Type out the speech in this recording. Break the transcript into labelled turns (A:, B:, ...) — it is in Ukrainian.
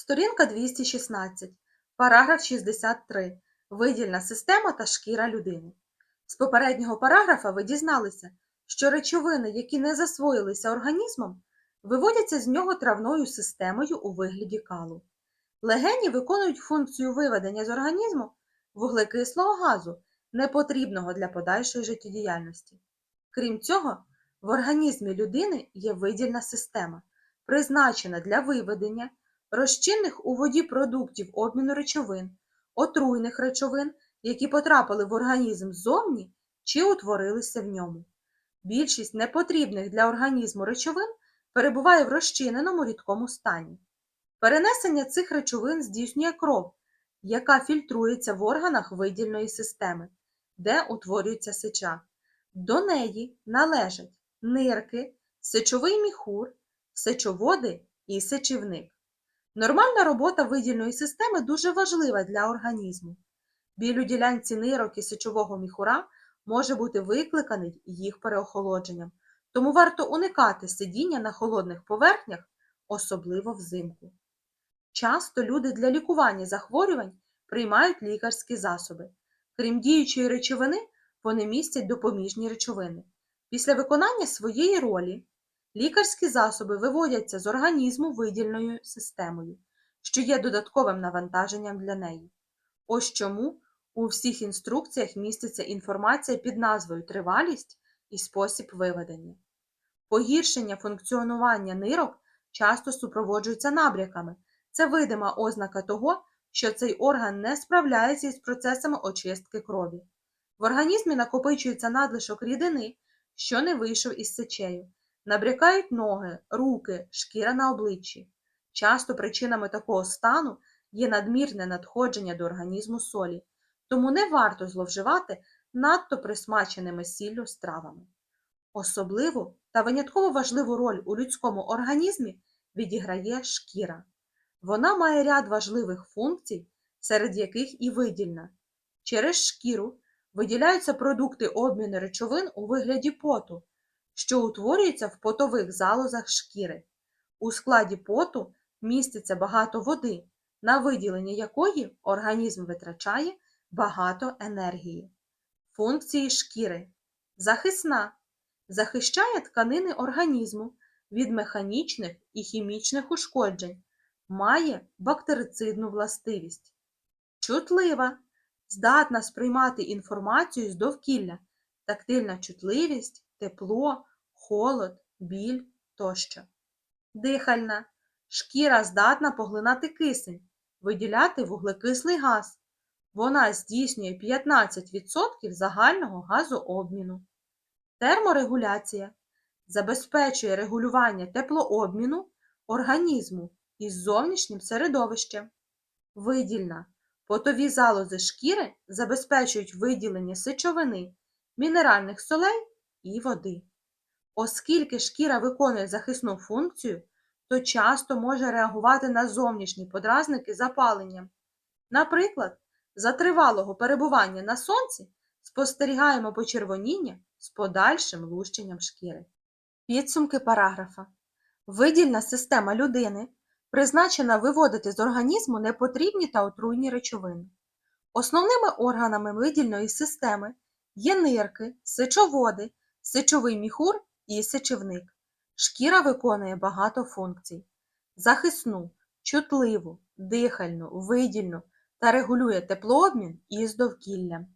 A: Сторінка 216, параграф 63. Видільна система та шкіра людини. З попереднього параграфа ви дізналися, що речовини, які не засвоїлися організмом, виводяться з нього травною системою у вигляді калу. Легені виконують функцію виведення з організму вуглекислого газу, непотрібного для подальшої життєдіяльності. Крім цього, в організмі людини є видільна система, призначена для виведення розчинних у воді продуктів обміну речовин, отруйних речовин, які потрапили в організм ззовні чи утворилися в ньому. Більшість непотрібних для організму речовин перебуває в розчиненому рідкому стані. Перенесення цих речовин здійснює кров, яка фільтрується в органах видільної системи, де утворюється сеча. До неї належать нирки, сечовий міхур, сечоводи і сечівник. Нормальна робота видільної системи дуже важлива для організму. Біль у ділянці нирок і сечового міхура може бути викликаний їх переохолодженням, тому варто уникати сидіння на холодних поверхнях, особливо взимку. Часто люди для лікування захворювань приймають лікарські засоби. Крім діючої речовини, вони містять допоміжні речовини. Після виконання своєї ролі лікарські засоби виводяться з організму видільною системою, що є додатковим навантаженням для неї. Ось чому у всіх інструкціях міститься інформація під назвою тривалість і спосіб виведення. Погіршення функціонування нирок часто супроводжується набряками. Це видима ознака того, що цей орган не справляється із процесами очистки крові. В організмі накопичується надлишок рідини, що не вийшов із сечею. Набрякають ноги, руки, шкіра на обличчі. Часто причинами такого стану є надмірне надходження до організму солі, тому не варто зловживати надто присмаченими сіллю стравами. Особливу та винятково важливу роль у людському організмі відіграє шкіра. Вона має ряд важливих функцій, серед яких і видільна. Через шкіру виділяються продукти обміну речовин у вигляді поту, що утворюється в потових залозах шкіри. У складі поту міститься багато води, на виділення якої організм витрачає багато енергії. Функції шкіри захисна захищає тканини організму від механічних і хімічних ушкоджень, має бактерицидну властивість. Чутлива здатна сприймати інформацію з довкілля, тактильна чутливість, тепло, холод, біль тощо. Дихальна шкіра здатна поглинати кисень, виділяти вуглекислий газ. Вона здійснює 15% загального газообміну. Терморегуляція забезпечує регулювання теплообміну організму із зовнішнім середовищем. Видільна потові залози шкіри забезпечують виділення сечовини, мінеральних солей і води. Оскільки шкіра виконує захисну функцію, то часто може реагувати на зовнішні подразники запаленням. Наприклад, за тривалого перебування на сонці спостерігаємо почервоніння з подальшим лущенням шкіри. Підсумки параграфа. Видільна система людини призначена виводити з організму непотрібні та отруйні речовини. Основними органами видільної системи є нирки, сечоводи, сечовий міхур і сечівник. Шкіра виконує багато функцій: захисну, чутливу, дихальну, видільну та регулює теплообмін із довкіллям.